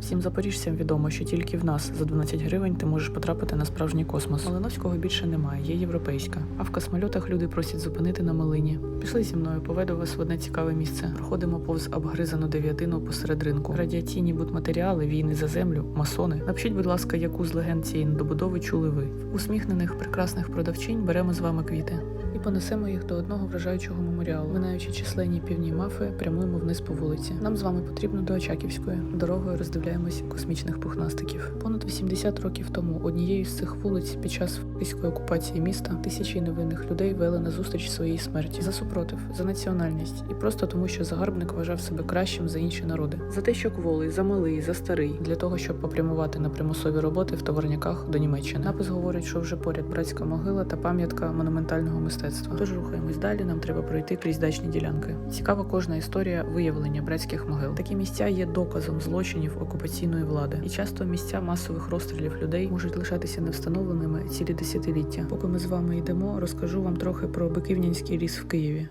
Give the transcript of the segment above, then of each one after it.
Всім запоріжцям відомо, що тільки в нас за 12 гривень ти можеш потрапити на справжній космос. Малиновського більше немає, є європейська. А в космольотах люди просять зупинити на малині. Пішли зі мною, поведу вас в одне цікаве місце. Проходимо повз обгризану дев'ятину посеред ринку. Радіаційні будматеріали, війни за землю, масони. Напишіть, будь ласка, яку з легенд цієї недобудови чули ви. В усміхнених прекрасних продавчинь беремо з вами квіти понесемо їх до одного вражаючого меморіалу. Минаючи численні півні мафи, прямуємо вниз по вулиці. Нам з вами потрібно до Очаківської. Дорогою роздивляємось космічних пухнастиків. Понад 80 років тому однією з цих вулиць під час фашистської окупації міста тисячі невинних людей вели на зустріч своїй смерті за супротив, за національність і просто тому, що загарбник вважав себе кращим за інші народи. За те, що кволий, за малий, за старий, для того, щоб попрямувати на примусові роботи в товарняках до Німеччини. Напис говорить, що вже поряд братська могила та пам'ятка монументального мистецтва. Тож рухаємось далі. Нам треба пройти крізь дачні ділянки. Цікава кожна історія виявлення братських могил. Такі місця є доказом злочинів окупаційної влади, і часто місця масових розстрілів людей можуть лишатися невстановленими цілі десятиліття. Поки ми з вами йдемо, розкажу вам трохи про Биківнянський ліс в Києві.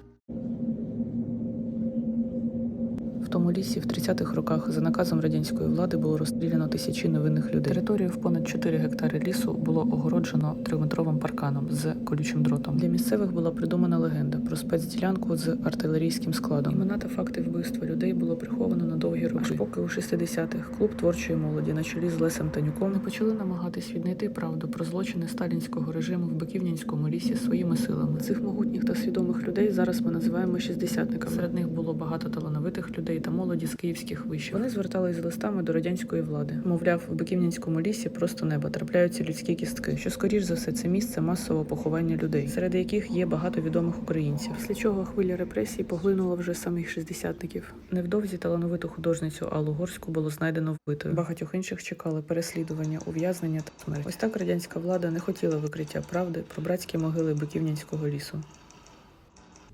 Тому лісі в 30-х роках за наказом радянської влади було розстріляно тисячі невинних людей. Територію в понад 4 гектари лісу було огороджено трьохметровим парканом з колючим дротом. Для місцевих була придумана легенда про спецділянку з артилерійським складом. Імена та факти вбивства людей було приховано на довгі роки. Аж поки у 60-х клуб творчої молоді на чолі з Лесем Танюком не почали намагатись віднайти правду про злочини сталінського режиму в Биківнянському лісі своїми силами. Цих могутніх та свідомих людей зараз ми називаємо шістдесятниками. Серед них було багато талановитих людей та молоді з київських вишів. Вони звертались з листами до радянської влади. Мовляв, в Биківнянському лісі просто небо трапляються людські кістки. Що скоріш за все це місце масового поховання людей, серед яких є багато відомих українців. Після чого хвиля репресій поглинула вже самих шістдесятників. Невдовзі талановиту художницю Аллу Горську було знайдено вбитою. Багатьох інших чекали переслідування, ув'язнення та смерть. Ось так радянська влада не хотіла викриття правди про братські могили Биківнянського лісу.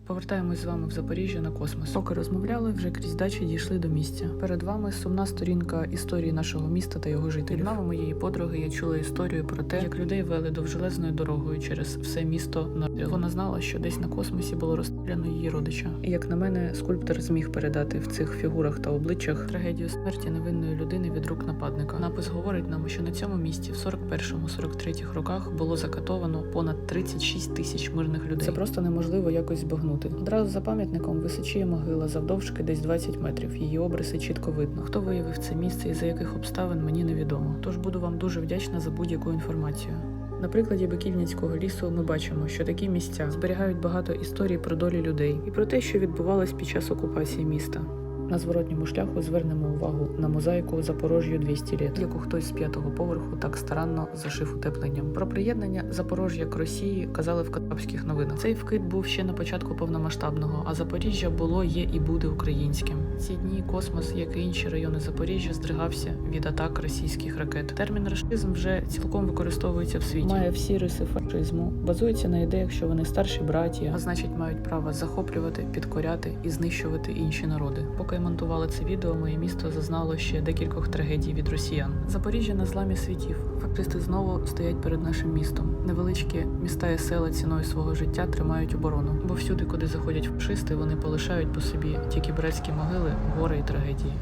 Повертаємось з вами в Запоріжжя на космос. Поки розмовляли, вже крізь дачі дійшли до місця. Перед вами сумна сторінка історії нашого міста та його жителів. Від мами моєї подруги я чула історію про те, як людей вели довжелезною дорогою через все місто на Вона знала, що десь на космосі було розстріляно її родича. І як на мене, скульптор зміг передати в цих фігурах та обличчях трагедію смерті невинної людини від рук нападника. Напис говорить нам, що на цьому місці в 41-43 роках було закатовано понад 36 тисяч мирних людей. Це просто неможливо якось збагнути. Одразу за пам'ятником височіє могила завдовжки десь 20 метрів. Її обриси чітко видно. Хто виявив це місце і за яких обставин мені невідомо. Тож буду вам дуже вдячна за будь-яку інформацію. На прикладі Биківницького лісу ми бачимо, що такі місця зберігають багато історій про долі людей і про те, що відбувалось під час окупації міста. На зворотньому шляху звернемо увагу на мозаїку Запорожжю 200 літ, яку хтось з п'ятого поверху так старанно зашив утепленням. Про приєднання Запорожжя к Росії казали в Катавських новинах. Цей вкид був ще на початку повномасштабного, а Запоріжжя було, є і буде українським. Ці дні космос, як і інші райони Запоріжжя, здригався від атак російських ракет. Термін рашизм вже цілком використовується в світі. Має всі риси фашизму, базується на ідеях, що вони старші браті, а значить мають право захоплювати, підкоряти і знищувати інші народи. Поки я монтувала це відео, моє місто зазнало ще декількох трагедій від росіян. Запоріжжя на зламі світів. Фактисти знову стоять перед нашим містом. Невеличкі міста і села ціною свого життя тримають оборону. Бо всюди, куди заходять фашисти, вони полишають по собі тільки братські могили, гори і трагедії.